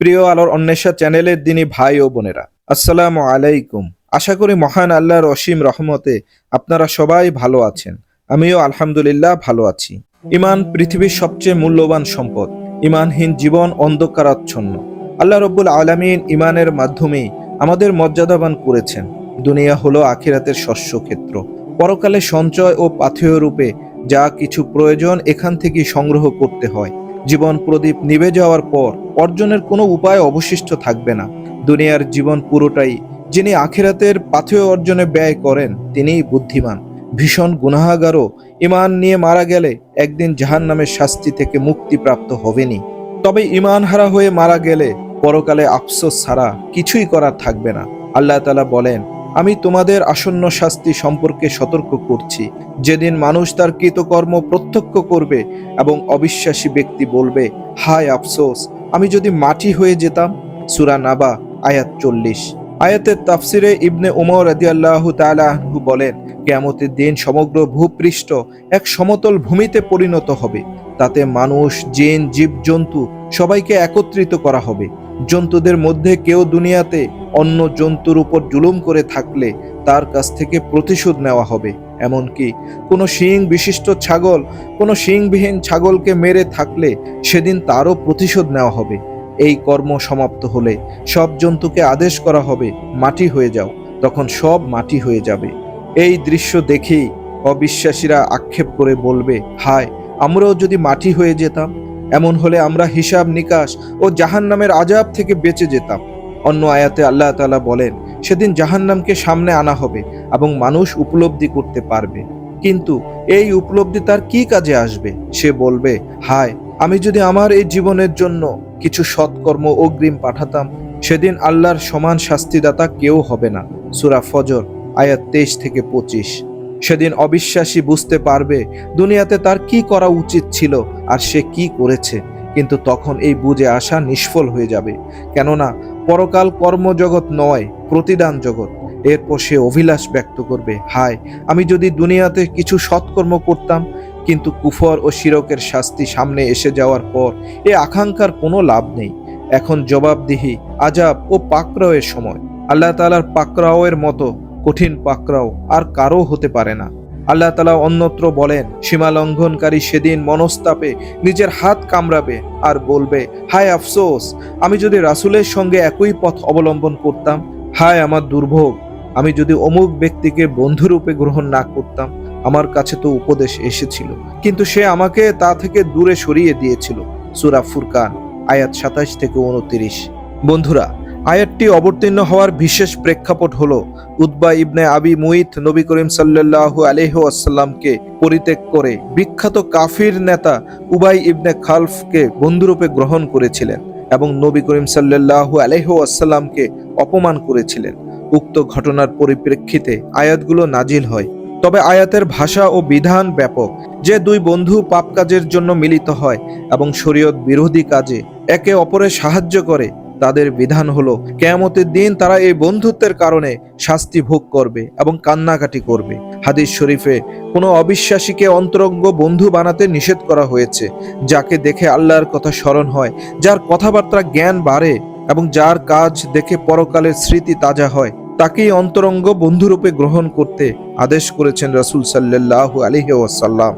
প্রিয় আলোর অন্বেষা চ্যানেলের দিনী ভাই ও বোনেরা, আসসালামু আলাইকুম। আশা করি মহান আল্লাহর অসীম রহমতে আপনারা সবাই ভালো আছেন। আমিও আলহামদুলিল্লাহ ভালো আছি। ইমান পৃথিবীর সবচেয়ে মূল্যবান সম্পদ, ইমানহীন জীবন অন্ধকারাচ্ছন্ন। আল্লাহ রব্বুল আলামিন ইমানের মাধ্যমেই আমাদের মর্যাদাবান করেছেন। দুনিয়া হলো আখিরাতের শস্য ক্ষেত্র পরকালে সঞ্চয় ও পাথেয় রূপে যা কিছু প্রয়োজন এখান থেকে সংগ্রহ করতে হয়। জীবন প্রদীপ নিভে যাওয়ার পর অর্জনের কোনো উপায় অবশিষ্ট থাকবে না। দুনিয়ার জীবন পুরোটাই যিনি আখিরাতের পাথেয় অর্জনে ব্যয় করেন, তিনিই বুদ্ধিমান। ভীষণ গুনাহাগারও ইমান নিয়ে মারা গেলে একদিন জাহান নামের শাস্তি থেকে মুক্তিপ্রাপ্ত হবেনি। তবে ইমান হারা হয়ে মারা গেলে পরকালে আফসোস ছাড়া কিছুই করার থাকবে না। আল্লাহ তালা বলেন আমি তোমাদের আসন্ন শাস্তি সম্পর্কে সতর্ক করছি। যেদিন মানুষ তার কৃতকর্ম প্রত্যক্ষ করবে এবং অবিশ্বাসী ব্যক্তি বলবে, হায় আফসোস, আমি যদি মাটি হয়ে যেতাম? সুরা নাবা, আয়াত চল্লিশ। আয়াতের তাফসিরে ইবনে উমর রাদিয়াল্লাহু তাআলা আনহু বলেন, কেয়ামতের দিন সমগ্র ভূপৃষ্ঠ এক সমতল ভূমিতে পরিণত হবে। তাতে মানুষ, জিন, জীবজন্তু সবাইকে একত্রিত করা হবে। জন্তুদের মধ্যে কেউ দুনিয়াতে অন্য জন্তুর উপর জুলুম করে থাকলে তার কাছ থেকে প্রতিশোধ নেওয়া হবে। এমনকি কোনো শিং বিশিষ্ট ছাগল, কোনো শিংবিহীন ছাগলকে মেরে থাকলে সেদিন তারও প্রতিশোধ নেওয়া হবে। এই কর্ম সমাপ্ত হলে সব জন্তুকে আদেশ করা হবে, মাটি হয়ে যাও। তখন সব মাটি হয়ে যাবে। এই দৃশ্য দেখেই অবিশ্বাসীরা আক্ষেপ করে বলবে, হায়, আমরাও যদি মাটি হয়ে যেতাম এমন হলে আমরা হিসাব নিকাশ ও জাহান্নামের আজাব থেকে বেঁচে যেতাম। অন্য আয়াতে আল্লাহ তাআলা বলেন, সেদিন জাহান্নামকে সামনে আনা হবে এবং মানুষ উপলব্ধি করতে পারবে। কিন্তু এই উপলব্ধি তার কি কাজে আসবে? সে বলবে, হায়, আমি যদি আমার এই জীবনের জন্য কিছু সৎকর্ম অগ্রিম পাঠাতাম, সেদিন আল্লাহর সমান শাস্তিদাতা কেউ হবে না। সুরা ফজর, আয়াত তেইশ থেকে পঁচিশ। সেদিন অবিশ্বাসী বুঝতে পারবে দুনিয়াতে তার কি করা উচিত ছিল আর সে কি করেছে। কিন্তু তখন এই বুঝে আসা নিষ্ফল হয়ে যাবে। কেননা পরকাল কর্মজগৎ নয়, প্রতিদান জগৎ। এরপর সে অভিলাষ ব্যক্ত করবে, হায়, আমি যদি দুনিয়াতে কিছু সৎকর্ম করতাম, কিন্তু কুফর ও শিরকের শাস্তি সামনে এসে যাওয়ার পর এ আকাঙ্ক্ষার কোনো লাভ নেই। এখন জবাবদিহি, আজাব ও পাকরাওয়ের সময়। আল্লাহ তালার পাকরাওয়ের মতো কঠিন পাকরাও আর কারও হতে পারে না। আল্লাহ তালা অন্যত্র বলেন, সীমা লঙ্ঘনকারী সেদিন মনস্তাপে নিজের হাত কামড়াবে আর বলবে, হায় আফসোস, আমি যদি রাসুলের সঙ্গে একই পথ অবলম্বন করতাম, হায় আমার দুর্ভোগ, আমি যদি অমুক ব্যক্তিকে বন্ধুরূপে গ্রহণ না করতাম, আমার কাছে তো উপদেশ এসেছিল। কিন্তু সে আমাকে তা থেকে দূরে সরিয়ে দিয়েছিল। সুরা ফুরকান, আয়াত সাতাশ থেকে উনত্রিশ বন্ধুরা আয়াতটি অবতীর্ণ হওয়ার বিশেষ প্রেক্ষাপট হলো উদ্বা ইবনে আবি মুইত নবী করিম সাল্লাল্লাহু আলাইহি আসাল্লামকে পরিত্যাগ করে বিখ্যাত কাফির নেতা উবাই ইবনে খালফকে বন্ধুরূপে গ্রহণ করেছিলেন এবং নবী করিম সাল্লাল্লাহু আলাইহি আসাল্লামকে অপমান করেছিলেন। উক্ত ঘটনার পরিপ্রেক্ষিতে আয়াতগুলো নাজিল হয়। তবে আয়াতের ভাষা ও বিধান ব্যাপক। যে দুই বন্ধু পাপ কাজের জন্য মিলিত হয় এবং শরীয়ত বিরোধী কাজে একে অপরের সাহায্য করে তাদের বিধান হলো, কেয়ামতের দিন তারা এই বন্ধুত্বের কারণে শাস্তি ভোগ করবে এবং কান্নাকাটি করবে। হাদিস শরীফে কোনো অবিশ্বাসীকে অন্তরঙ্গ বন্ধু বানাতে নিষেধ করা হয়েছে, যাকে দেখে আল্লাহর কথা স্মরণ হয়, যার কথাবার্তা জ্ঞান বাড়ে এবং যার কাজ দেখে পরকালের স্মৃতি তাজা হয়, তাকেই অন্তরঙ্গ বন্ধুরূপে গ্রহণ করতে আদেশ করেছেন রাসূল সাল্লাল্লাহু আলাইহি ওয়াসাল্লাম।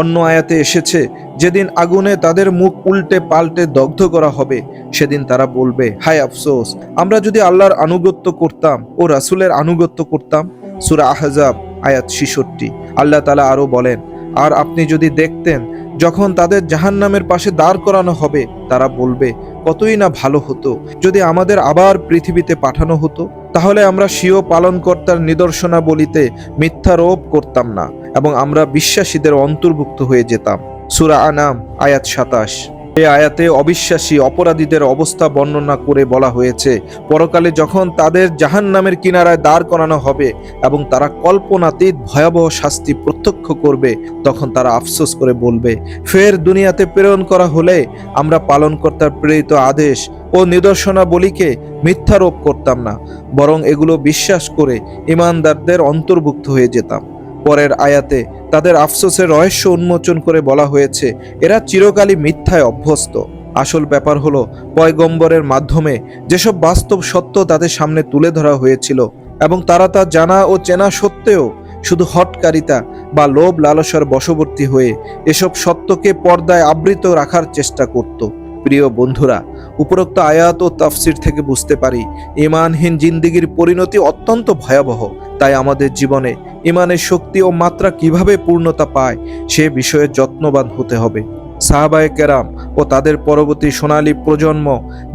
অন্য আয়াতে এসেছে, যেদিন আগুনে তাদের মুখ উল্টে পাল্টে দগ্ধ করা হবে, সেদিন তারা বলবে, হায় আফসোস, আমরা যদি আল্লাহর আনুগত্য করতাম ও রাসূলের আনুগত্য করতাম। সূরা আহজাব, আয়াত 66 আল্লাহ তালা আরও বলেন, আর আপনি যদি দেখতেন, যখন তাদের জাহান্নামের পাশে দাঁড় করানো হবে, তারা বলবে, কতই না ভালো হতো। যদি আমাদের আবার পৃথিবীতে পাঠানো হতো, তাহলে আমরা স্বীয় পালনকর্তার নিদর্শনাবলিতে মিথ্যারোপ করতাম না। এবং আমরা বিশ্বাসীদের অন্তর্ভুক্ত হয়ে যেতাম। সুরা আনাম, আয়াত সাতাশ। এ আয়াতে অবিশ্বাসী অপরাধীদের অবস্থা বর্ণনা করে বলা হয়েছে, পরকালে যখন তাদের জাহান নামের কিনারায় দাঁড় করানো হবে এবং তারা কল্পনাতীত ভয়াবহ শাস্তি প্রত্যক্ষ করবে, তখন তারা আফসোস করে বলবে, ফের দুনিয়াতে প্রেরণ করা হলে আমরা পালনকর্তার প্রেরিত আদেশ ও নিদর্শনাবলীকে মিথ্যারোপ করতাম না, বরং এগুলো বিশ্বাস করে ইমানদারদের অন্তর্ভুক্ত হয়ে যেতাম। পরের আয়াতে তাদের আফসোসের রহস্য উন্মোচন করে বলা হয়েছে, এরা চিরকালই মিথ্যায় অভ্যস্ত। আসল ব্যাপার হলো, পয়গম্বরের মাধ্যমে যেসব বাস্তব সত্য তাদের সামনে তুলে ধরা হয়েছিল এবং তারা তা জানা ও চেনা সত্ত্বেও শুধু হটকারিতা বা লোভ লালসার বশবর্তী হয়ে এসব সত্যকে পর্দায় আবৃত রাখার চেষ্টা করত। প্রিয় বন্ধুরা, উপরোক্ত আয়াত ও তাফসির থেকে বুঝতে পারি ইমানহীন জিন্দিগির পরিণতি অত্যন্ত ভয়াবহ। তাই আমাদের জীবনে ইমানের শক্তি ও মাত্রা কীভাবে পূর্ণতা পায়, সে বিষয়ে যত্নবান হতে হবে। সাহাবায়ে কেরাম ও তাদের পরবর্তী সোনালী প্রজন্ম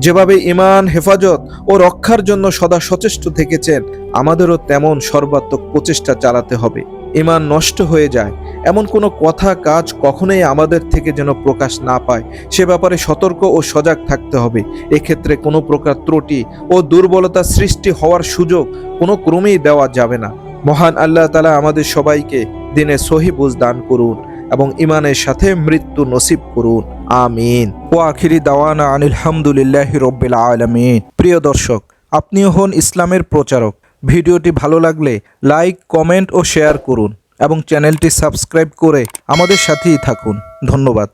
যেভাবে ইমান হেফাজত ও রক্ষার জন্য সদা সচেষ্ট থেকেছেন, আমাদেরও তেমন সর্বাত্মক প্রচেষ্টা চালাতে হবে। ইমান নষ্ট হয়ে যায়। এমন কোনো কথা কাজ কখনোই আমাদের থেকে যেন প্রকাশ না পায়। সে ব্যাপারে সতর্ক ও সজাগ থাকতে হবে। এক্ষেত্রে কোনো প্রকার ত্রুটি ও দুর্বলতা সৃষ্টি হওয়ার সুযোগ কোনো ক্রমেই দেওয়া যাবে না। মহান আল্লাহ তালা আমাদের সবাইকে দিনে সহিবুজ দান করুন এবং ইমানের সাথে মৃত্যু নসিব করুন। আমিন। ও আখিরি দাওয়ানা আনিল হামদুলিল্লাহ রব্বিল আলমিন। প্রিয় দর্শক, আপনিও হন ইসলামের প্রচারক। ভিডিওটি ভালো লাগলে লাইক, কমেন্ট ও শেয়ার করুন এবং চ্যানেলটি সাবস্ক্রাইব করে আমাদের সাথেই থাকুন। ধন্যবাদ।